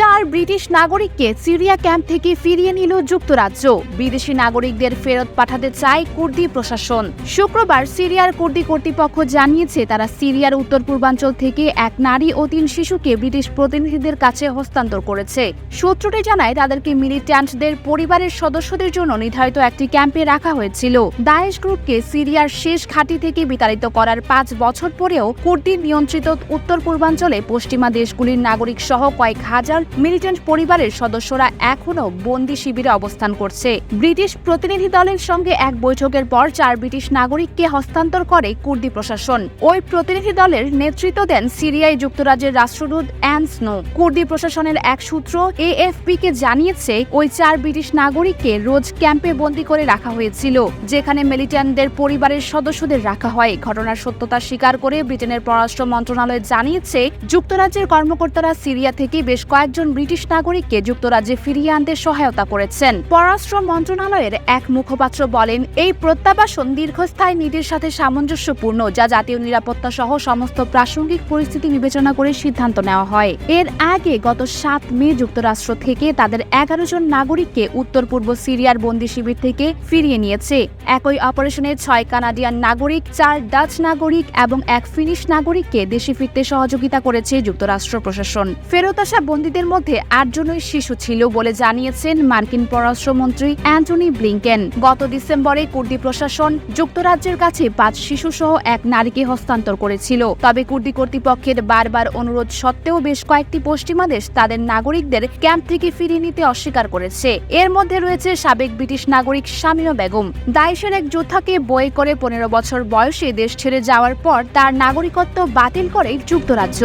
চার ব্রিটিশ নাগরিককে Syria camp থেকে ফিরিয়ে নিল যুক্তরাজ্য। বিদেশি নাগরিকদের ফেরত পাঠাতে চায় কুর্দি প্রশাসন। শুক্রবার সিরিয়ার কুর্দি কর্তৃপক্ষ জানিয়েছে, তারা সিরিয়ার উত্তর পূর্বাঞ্চল থেকে এক নারী ও তিন শিশুকে ব্রিটিশ প্রতিনিধিদের কাছে হস্তান্তর করেছে। সূত্রটি জানায়, তাদেরকে মিলিট্যান্টদের পরিবারের সদস্যদের জন্য নির্ধারিত একটি ক্যাম্পে রাখা হয়েছিল। দায়েশ গ্রুপকে সিরিয়ার শেষ ঘাঁটি থেকে বিতাড়িত করার পাঁচ বছর পরেও কুর্দি নিয়ন্ত্রিত উত্তর পূর্বাঞ্চলে পশ্চিমা দেশগুলির নাগরিক সহ কয়েক হাজার মিলিটেন্ট পরিবারের সদস্যরা এখনও বন্দি শিবিরে অবস্থান করছে। ব্রিটিশ প্রতিনিধি দলের সঙ্গে এক বৈঠকের পর চার ব্রিটিশ নাগরিককে হস্তান্তর করে কুর্দি প্রশাসন। ওই প্রতিনিধি দলের নেতৃত্ব দেন সিরিয়ায় যুক্তরাজ্যের রাষ্ট্রদূত অ্যান স্নো। কুর্দি প্রশাসনের এক সূত্র এএফপি কে জানিয়েছে, ওই চার ব্রিটিশ নাগরিককে রোজ ক্যাম্পে বন্দি করে রাখা হয়েছিল, যেখানে মিলিটেন্টদের পরিবারের সদস্যদের রাখা হয়। ঘটনার সত্যতা স্বীকার করে ব্রিটেনের পররাষ্ট্র মন্ত্রণালয় জানিয়েছে, যুক্তরাজ্যের কর্মকর্তারা সিরিয়া থেকে বেশ কয়েকজন ব্রিটিশ নাগরিককে যুক্তরাজ্যে ফিরিয়ে আনতে সহায়তা করেছেন। পররাষ্ট্র মন্ত্রণালয়ের এক মুখপাত্র বলেন, এই প্রত্যাবাসন দীর্ঘস্থায়ী নীতির সাথে সামঞ্জস্যপূর্ণ, যা জাতীয় নিরাপত্তা সহ সমস্ত প্রাসঙ্গিক পরিস্থিতি বিবেচনা করে সিদ্ধান্ত নেওয়া হয়। এর আগে গত সাত মে যুক্তরাষ্ট্র থেকে তাদের এগারো জন নাগরিককে উত্তর পূর্ব সিরিয়ার বন্দি শিবির থেকে ফিরিয়ে নিয়েছে। একই অপারেশনে ছয় কানাডিয়ান নাগরিক, চার ডাচ নাগরিক এবং এক ফিনিশ নাগরিককে দেশে ফিরতে সহযোগিতা করেছে যুক্তরাষ্ট্র প্রশাসন। ফেরত আসা বন্দীদের মধ্যে আটজনই শিশু ছিল বলে জানিয়েছেন মার্কিন পররাষ্ট্রমন্ত্রী অ্যান্টনি ব্লিংকেন। গত ডিসেম্বরে কুর্দি প্রশাসন যুক্তরাজ্যের কাছে পাঁচ শিশু সহ এক নারীকে হস্তান্তর করেছিল। তবে কুর্দি কর্তৃপক্ষের বারবার অনুরোধ সত্ত্বেও বেশ কয়েকটি পশ্চিমা দেশ তাদের নাগরিকদের ক্যাম্প থেকে ফিরিয়ে নিতে অস্বীকার করেছে। এর মধ্যে রয়েছে সাবেক ব্রিটিশ নাগরিক শামিমা বেগম। দাইশের এক যোদ্ধাকে বয়ে করে পনেরো বছর বয়সে দেশ ছেড়ে যাওয়ার পর তার নাগরিকত্ব বাতিল করে যুক্তরাজ্য।